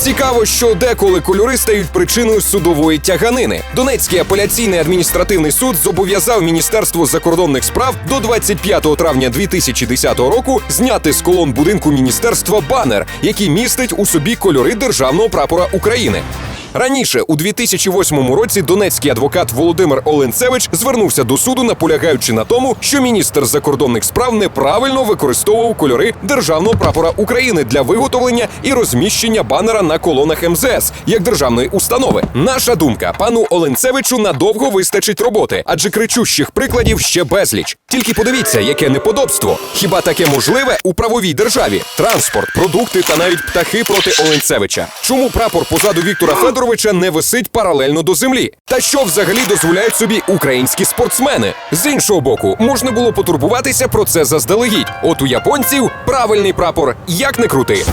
Цікаво, що деколи кольори стають причиною судової тяганини. Донецький апеляційний адміністративний суд зобов'язав Міністерство закордонних справ до 25 травня 2010 року зняти з колон будинку міністерства банер, який містить у собі кольори державного прапора України. Раніше, у 2008 році, донецький адвокат Володимир Оленцевич звернувся до суду, наполягаючи на тому, що міністр закордонних справ неправильно використовував кольори державного прапора України для виготовлення і розміщення банера на колонах МЗС як державної установи. Наша думка, пану Оленцевичу надовго вистачить роботи, адже кричущих прикладів ще безліч. Тільки подивіться, яке неподобство. Хіба таке можливе у правовій державі? Транспорт, продукти та навіть птахи проти Оленцевича. Чому прапор позаду Віктора Федоровича не висить паралельно до землі? Та що взагалі дозволяють собі українські спортсмени? З іншого боку, можна було потурбуватися про це заздалегідь. От у японців правильний прапор, як не крути.